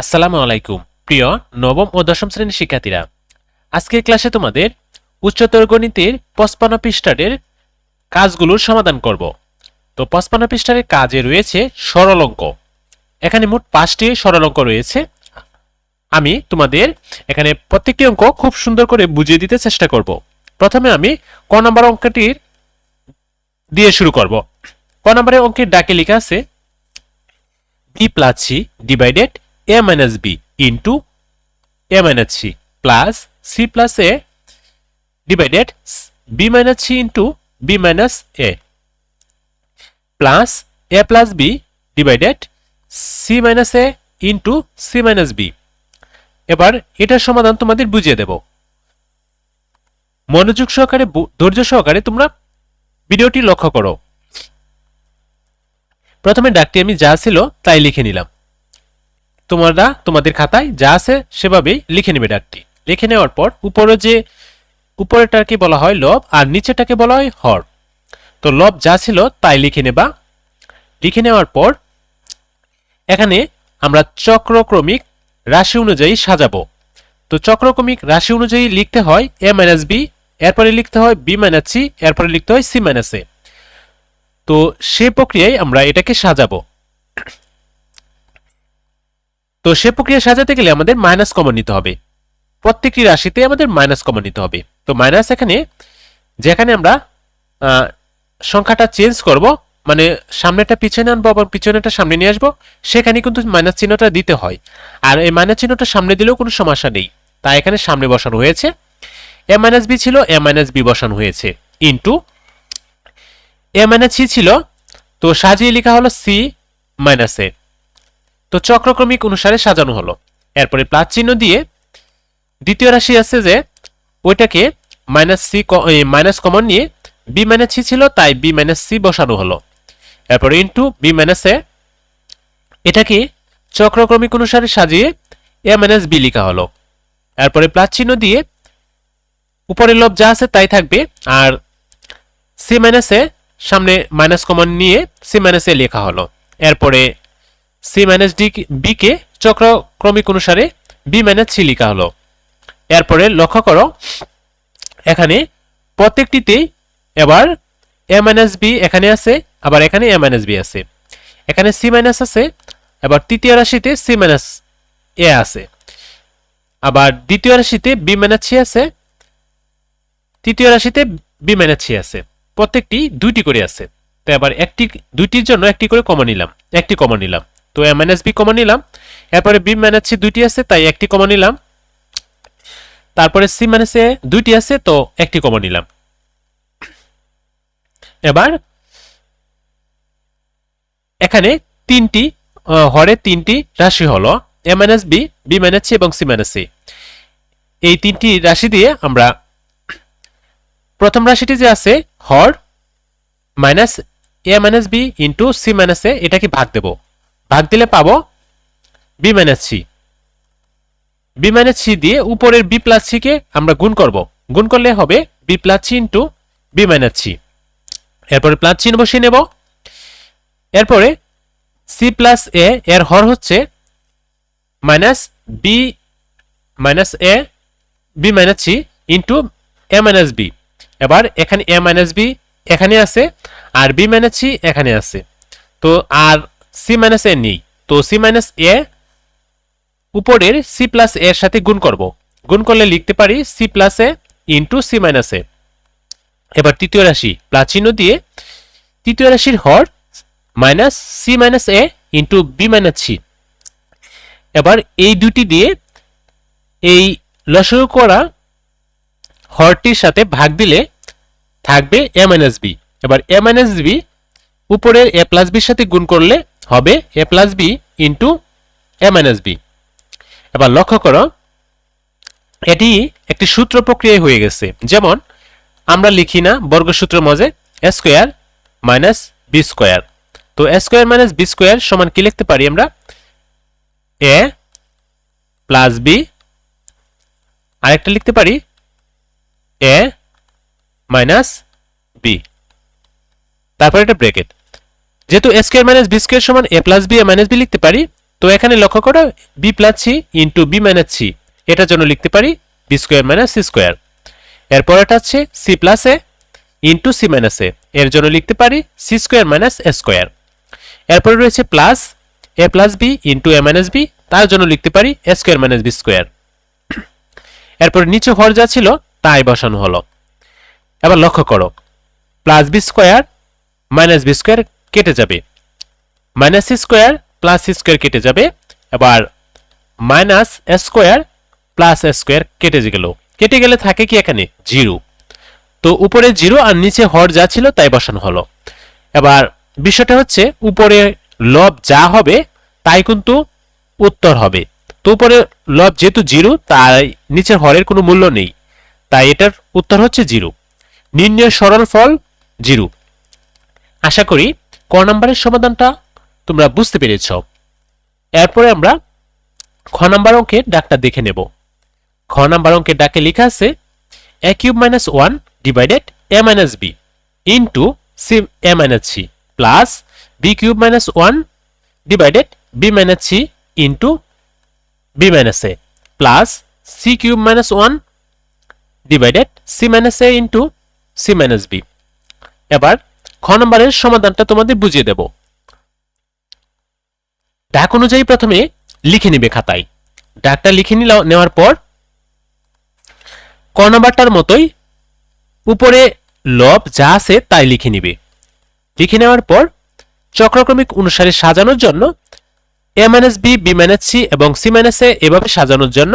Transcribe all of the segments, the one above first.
আসসালামু আলাইকুম। প্রিয় নবম ও দশম শ্রেণির শিক্ষার্থীরা, আজকের ক্লাসে তোমাদের উচ্চতর গণিতের পঁচপান্ন পৃষ্ঠারের কাজগুলোর সমাধান করব। তো পঁচপান্ন পৃষ্ঠারের কাজে রয়েছে সরল অঙ্ক। এখানে মোট পাঁচটি সরল অঙ্ক রয়েছে। আমি তোমাদের এখানে প্রত্যেকটি অঙ্ক খুব সুন্দর করে বুঝিয়ে দিতে চেষ্টা করব। প্রথমে আমি ক নম্বর অঙ্কটির দিয়ে শুরু করব। ক নম্বরের অঙ্কের ডাকে লেখা আছে, b plus c divided a minus b into a minus c plus c plus a divided b minus c into b minus a plus a plus b divided c minus a into c minus b এবার এটার সমাধান তোমাদের বুঝিয়ে দেব মনোযোগ সহকারে ধৈর্য সহকারে তোমরা ভিডিওটি লক্ষ্য করো প্রথমে ডাকটি আমি যা ছিল তাই লিখে নিলাম তোমরা তোমাদের খাতায় যা আছে সেভাবেই লিখে নেবে ডাকটি। লিখে নেওয়ার পর উপরে যে উপরেটাকে বলা হয় লব আর নিচেটাকে বলা হয় হর। তো লব যা ছিল তাই লিখে নেবা। লিখে নেওয়ার পর এখানে আমরা চক্রক্রমিক রাশি অনুযায়ী সাজাবো। তো চক্রক্রমিক রাশি অনুযায়ী লিখতে হয় এ মাইনাস বি এরপরে লিখতে হয় বি মাইনাস সি এরপরে লিখতে হয় সি মাইনাস এ তো সে প্রক্রিয়ায় আমরা এটাকে সাজাবো। তো সে প্রক্রিয়া সাজাতে গেলে আমাদের মাইনাস কমন নিতে হবে। প্রত্যেকটি রাশিতে আমাদের মাইনাস কমন নিতে হবে। তো মাইনাস এখানে, যেখানে আমরা সংখ্যাটা চেঞ্জ করব মানে সামনেটা পিছনে আনব আবার পিছনেটা সামনে নিয়ে আসব, সেখানে কিন্তু মাইনাস চিহ্নটা দিতে হয়। আর এই মাইনাস চিহ্নটা সামনে দিলেও কোনো সমস্যা নেই। তাই এখানে সামনে বসানো হয়েছে। এ মাইনাস বি ছিল এ মাইনাস বি বসানো হয়েছে। ইন্টু এ মাইনাস সি ছিল, তো সাজিয়ে লেখা হলো সি মাইনাস এ তো চক্রক্রমিক অনুসারে সাজানো হলো। এরপরে প্লাস চিহ্ন দিয়ে দ্বিতীয় রাশি আছে যে, ওইটাকে মাইনাস সি মাইনাস কমন নিয়ে বি মাইনাস সি ছিল, তাই বি মাইনাস সি বসানো হলো। এরপরে ইন্টু বি মাইনাস এ এটাকে চক্রক্রমিক অনুসারে সাজিয়ে এ মাইনাস বি লেখা হলো। এরপরে প্লাস চিহ্ন দিয়ে উপরের লব যা আছে তাই থাকবে, আর সি মাইনাস এ সামনে মাইনাস কমন নিয়ে সি মাইনাস এ লেখা হলো। এরপরে সি মাইনাস ডি বি কে চক্রক্রমিক অনুসারে বি মাইনাস সি লেখা হলো। এরপরে লক্ষ্য করো, এখানে প্রত্যেকটিতে এবার এ মাইনাস বি এখানে আছে, আবার এখানে এ মাইনাস বি আছে। এখানে সি মাইনাস আছে, এবার তৃতীয় রাশিতে সি মাইনাস এ আছে। আবার দ্বিতীয় রাশিতে বি মাইনাস সি আছে, তৃতীয় রাশিতে বি মাইনাস সি আছে। প্রত্যেকটি দুইটি করে আছে। তো এবার একটি দুইটির জন্য একটি করে কমন নিলাম, একটি কমন নিলাম। তো এ মাইনাস বি কমন নিলাম। এরপরে বি মাইনাস সি দুইটি আছে, তাই একটি কমন নিলাম। তারপরে সি মাইনাস এ দুইটি আছে, তো একটি কমন নিলাম। এবার এখানে তিনটি হরে তিনটি রাশি হলো A minus B B minus C এবং সি মাইনাস সি এই তিনটি রাশি দিয়ে আমরা প্রথম রাশিটি যে আছে, হর minus A minus B into C minus A, এটাকে ভাগ দেব। ভাগ দিলে পাবো B minus C B minus C দিয়ে উপরের বি প্লাস সি কে আমরা গুণ করব। গুণ করলে হবে B plus C into B minus C এরপরে প্লাস চিহ্ন বসিয়ে নেব। এরপরে সি প্লাস এ এর হর হচ্ছে minus B minus A B minus C into A minus B এবার এখানে এ মাইনাস বি এখানে আছে, আর বি মাইনাস সি এখানে আছে। তো আর সি মাইনাস এ নেই। তো সি মাইনাস এ উপরের সি প্লাস এর সাথে গুণ করব। গুণ করলে লিখতে পারি C plus A into C minus A এবার তৃতীয় রাশি, প্লাস চিহ্ন দিয়ে তৃতীয় রাশির হর minus C minus A into B minus C এবার এই দুটি দিয়ে এই লসগু করা হরটির সাথে ভাগ দিলে থাকবে এ মাইনাস বি এবার এ মাইনাস বি উপরের এ প্লাস বির সাথে গুণ করলে হবে A plus B into A minus B এবার লক্ষ্য করো, এটি একটি সূত্র প্রক্রিয়ায় হয়ে গেছে। যেমন, আমরা লিখি না বর্গসূত্র মজে স্কোয়ার মাইনাস বি স্কোয়ার তো স্কোয়ার মাইনাস বি স্কোয়ার সমান কি লিখতে পারি আমরা? এ প্লাস বি আরেকটা লিখতে পারি? এ মাইনাস বি তারপর একটা ব্রেকেট যেহেতু A square minus B square সমান A plus B A minus B লিখতে পারি, তো এখানে লক্ষ্য করো B plus C into B minus C এটার জন্য লিখতে পারি B square minus C square এরপর এটা হচ্ছে C plus A into C minus A এর জন্য লিখতে পারি C square minus A square এরপরে রয়েছে plus A plus B into A minus B তার জন্য লিখতে পারি A square minus B square এরপর নিচে হর যা ছিল, তাই বসানো হলো। এবার লক্ষ্য করো plus B square minus B square কেটে যাবে। মাইনাস স্কোয়ার প্লাস স্কোয়ার কেটে যাবে। এবার মাইনাস স্কোয়ার প্লাস স্কোয়ার কেটে গেল। কেটে গেলে থাকে কি এখানে? জিরো তো উপরে জিরো আর নিচে হর যা ছিল তাই বসানো হলো। এবার বিষয়টা হচ্ছে উপরে লব যা হবে তাই কিন্তু উত্তর হবে। তো উপরে লব যেহেতু জিরো তাই নিচের হরের কোনো মূল্য নেই। তাই এটার উত্তর হচ্ছে জিরো নির্ণয় সরল ফল জিরো আশা করি ক নম্বরের সমাধানটা তোমরা বুঝতে পেরেছ। এরপরে আমরা খ নাম্বার অঙ্কের ডাকটা দেখে নেব। খ নাম্বার অঙ্কের ডাকে লেখা আছে A cube minus one divided A minus B into C A minus C plus B cube minus one divided B minus C into B minus A plus C cube minus one divided C minus A into C minus B এবার খ নম্বরের সমাধানটা তোমাদের বুঝিয়ে দেব। ডাক অনুযায়ী প্রথমে লিখে নিবে খাতায়। ডাকটা লিখে নেওয়ার পর ক নম্বরটার মতোই উপরে লব যা আছে তাই লিখে নিবে। লিখে নেওয়ার পর চক্রক্রমিক অনুসারে সাজানোর জন্য A minus B B minus C এবং সি মাইনাস এ এভাবে সাজানোর জন্য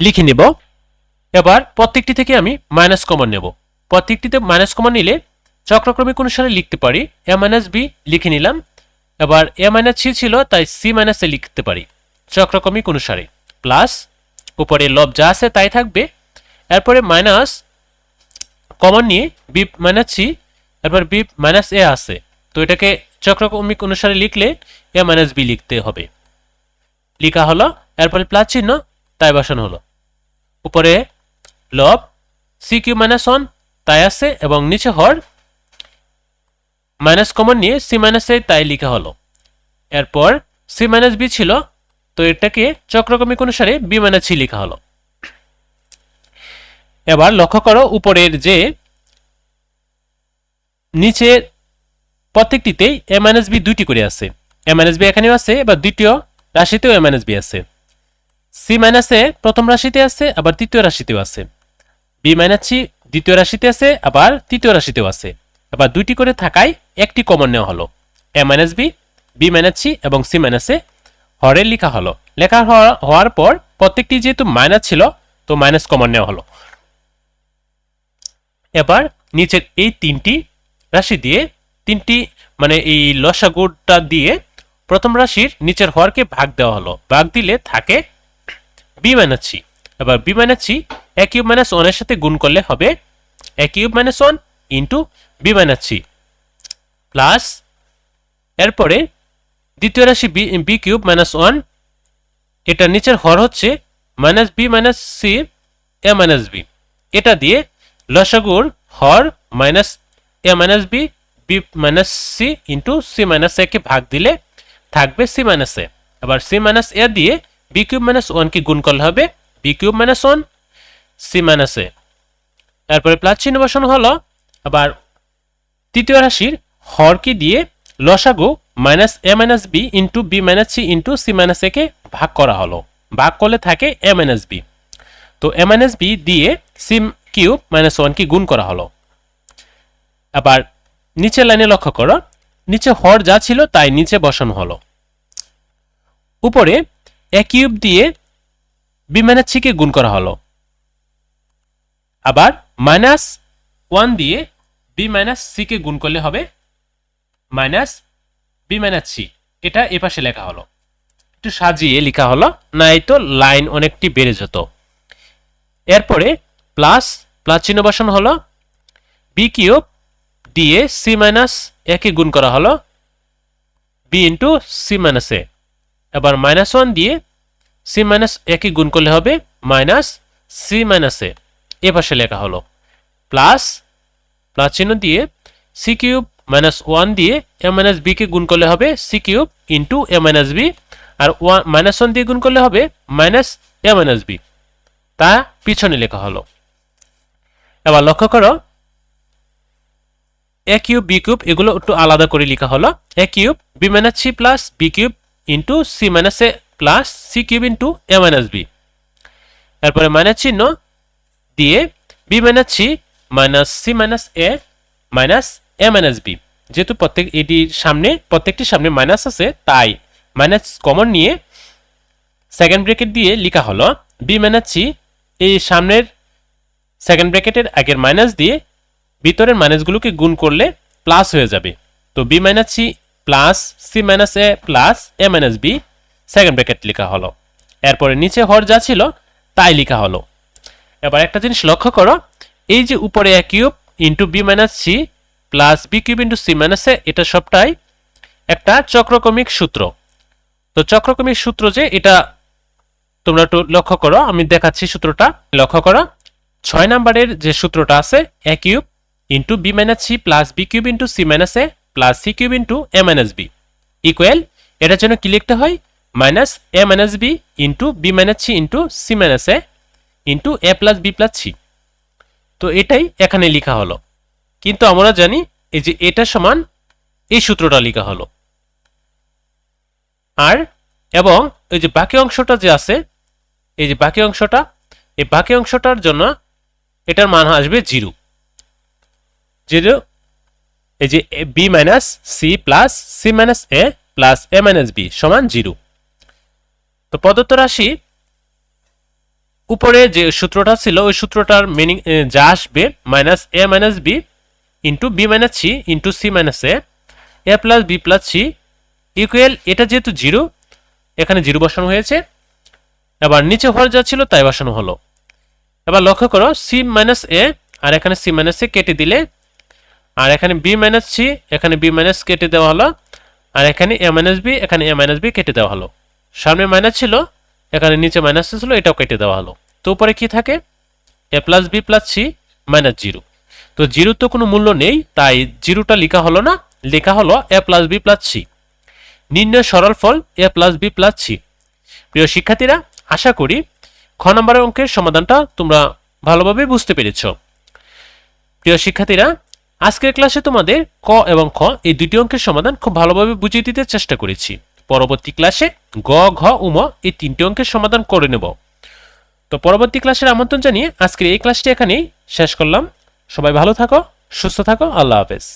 লিখে নিব। এবার প্রত্যেকটি থেকে আমি মাইনাস কমন নেব। প্রত্যেকটিতে মাইনাস কমন নিলে চক্রক্রমিক অনুসারে লিখতে পারি, এ মাইনাস বি লিখে নিলাম। এবার এ মাইনাস সি ছিল, তাই সি মাইনাস এ লিখতে পারি, চক্রক্রমিক অনুসারে। প্লাস উপরে লব যা আছে তাই থাকবে। এরপরে মাইনাস কমন নিয়ে বি মাইনাস সি, এরপর বি মাইনাস এ আছে। তো এটাকে চক্রক্রমিক অনুসারে লিখলে এ মাইনাস বি লিখতে হবে। লিখা হলো, এরপরে প্লাস চিহ্ন, তাই বসানো হলো। উপরে লব সি কিউ মাইনাস ওয়ান, তাই আছে, এবং নিচে হর মাইনাস কমন নিয়ে সি মাইনাস এ তাই লিখা হলো। এরপর সি মাইনাস বি ছিল, তো এটাকে চক্রক্রমিক অনুসারে বি মাইনাস সি লেখা হলো। এবার লক্ষ্য করো উপরের যে নিচের প্রত্যেকটিতেই এ মাইনাস বি দুইটি করে আছে। এ মাইনাস বি এখানেও আছে, এবার দ্বিতীয় রাশিতেও এ মাইনাস বি আছে। সি মাইনাস এ প্রথম রাশিতে আছে, আবার তৃতীয় রাশিতেও আছে। বি মাইনাস সি দ্বিতীয় রাশিতে আছে, আবার তৃতীয় রাশিতেও আছে। এবার দুইটি করে থাকায় একটি কমন নেওয়া হলো। A minus B B minus C এবং সি মাইনাস এ হরে লেখা হলো। লেখা হওয়ার পর প্রত্যেকটি যেহেতু মাইনাস ছিল, তো মাইনাস কমন নেওয়া হলো। এবার নিচের এই তিনটি রাশি দিয়ে তিনটি মানে এই লসাগুটা দিয়ে প্রথম রাশির নিচের হরকে ভাগ দেওয়া হলো। ভাগ দিলে থাকে বি মাইনাস সি এবার B minus C A cube minus ওয়ানের সাথে গুণ করলে হবে A cube minus one into B minus C plus এরপরে দ্বিতীয় রাশি B B cube minus one এটা নিচের হর হচ্ছে minus B minus C A minus B এটা দিয়ে লসাগুর হর minus A minus B B minus C into C minus A কে ভাগ দিলে থাকবে সি মাইনাস এ আবার সি মাইনাস এ দিয়ে বি কিউব মাইনাস ওয়ানকে গুণ করলে হবে B cube minus one C minus A তারপরে প্লাস চিহ্ন বসানো হলো আবার তৃতীয় রাশির হরকে দিয়ে লসাগু minus A minus B into B minus C into C minus A কে ভাগ করা হলো। ভাগ করলে থাকে এ মাইনাস বি। তো এ মাইনাস বি দিয়ে সি কিউব মাইনাস ওয়ানকে গুণ করা হলো। আবার নিচের লাইনে লক্ষ্য করো, নিচে হর যা ছিল তাই নিচে বসানো হলো। উপরে এ কিউব দিয়ে বি মাইনাস সিকে গুণ করা হলো। আবার মাইনাস ওয়ান দিয়ে বি মাইনাস সিকে গুণ করলে হবে মাইনাস বি মাইনাস সি এটা এপাশে লেখা হলো। একটু সাজিয়ে লেখা হলো না এই তো লাইন অনেকটি বেড়ে যেত। এরপরে প্লাস প্লাস চিহ্ন বসানো হলো। বি কিউব দিয়ে সি মাইনাস একে গুণ করা হলো। B into C minus A এবার মাইনাস ওয়ান দিয়ে সি মাইনাস একে গুণ করলে হবে minus C minus A A পাশে লেখা হলো। প্লাস প্লাস চিহ্ন দিয়ে সি কিউব মাইনাস ওয়ান দিয়ে এ মাইনাস বিকে গুণ করলে হবে C cube into A minus B R one minus one দিয়ে গুণ করলে হবে মাইনাস এ মাইনাস বি তা পিছনে লেখা হলো। এবার লক্ষ্য করো এ কিউব বি কিউব এগুলো একটু আলাদা করে লেখা হলো। A cube B minus C plus B cube into C minus A plus C cube into A minus B এরপরে মাইনাস চিহ্ন দিয়ে B minus C minus C minus A minus A minus B যেহেতু প্রত্যেক এটির সামনে প্রত্যেকটির সামনে minus আছে, তাই মাইনাস কমন নিয়ে সেকেন্ড ব্র্যাকেট দিয়ে লেখা হলো বি মাইনাস সি এই সামনের সেকেন্ড ব্র্যাকেটের আগের মাইনাস দিয়ে ভিতরের মাইনাসগুলোকে গুণ করলে প্লাস হয়ে যাবে। তো B minus C plus C minus A plus A minus B second bracket লেখা হলো। এরপরে নিচে হর যা ছিল, তাই লেখা হলো। এবার একটা জিনিস লক্ষ্য করো এই যে উপরে A cube into B minus C plus B cube into C minus A এটা সবটাই একটা চক্রক্রমিক সূত্র। তো চক্রক্রমিক সূত্র যে, এটা তোমরা একটু লক্ষ্য করো, আমি দেখাচ্ছি সূত্রটা। লক্ষ্য করো, ছয় নাম্বারের যে সূত্রটা আছে A cube into B minus C plus B cube into C minus A plus C cube into A minus B equal এটার জন্য কি লিখতে হয়? Minus A minus B into B minus C into C minus A into A plus B plus C তো এটাই এখানে লেখা হলো। কিন্তু আমরা জানি এই যে এটা সমান এই সূত্রটা লেখা হলো। আর এবং এই যে বাকি অংশটা যে আছে, এই যে বাকি অংশটা, এই বাকি অংশটার জন্য এটার মান আসবে জিরো। জিরো, এই যে B minus C plus C minus A plus A minus B সমান জিরো। তো প্রদত্ত রাশি উপরে যে সূত্রটা ছিল, ওই সূত্রটার মিনিং যা আসবে minus A minus B into B minus C into C minus A A plus B plus C equal এটা যেহেতু জিরো এখানে জিরো বসানো হয়েছে। এবার নিচে হর যা ছিল, তাই বসানো হলো। এবার লক্ষ্য করো সি মাইনাস এ আর এখানে সি মাইনাস এ কেটে দিলে, আর এখানে বি মাইনাস সি এখানে বি মাইনাস কেটে দেওয়া হলো, আর এখানে এ মাইনাস বি এখানে এ মাইনাস বি কেটে দেওয়া হলো। সামনে মাইনাস ছিল এখানে নিচে মাইনাস ছিল এটাও কেটে দেওয়া হলো। তো উপরে কি থাকে? A plus B plus C minus zero তো জিরোর তো কোনো মূল্য নেই, তাই জিরোটা লেখা হলো না, লেখা হলো A plus B plus C নির্ণয় সরল ফল A plus B plus C প্রিয় শিক্ষার্থীরা, আশা করি খ নম্বরের অঙ্কের সমাধানটা তোমরা ভালোভাবে বুঝতে পেরেছ। প্রিয় শিক্ষার্থীরা, আজকের ক্লাসে তোমাদের ক এবং খ এই দুটি অঙ্কের সমাধান খুব ভালোভাবে বুঝিয়ে দিতে চেষ্টা করেছি। পরবর্তী ক্লাসে গ, ঘ উম এই তিনটি অঙ্কের সমাধান করে নেব। তো পরবর্তী ক্লাসের আমন্ত্রণ জানিয়ে আজকের এই ক্লাসটি এখানেই শেষ করলাম। সবাই ভালো থাকো, সুস্থ থাকো, আল্লাহ হাফেজ।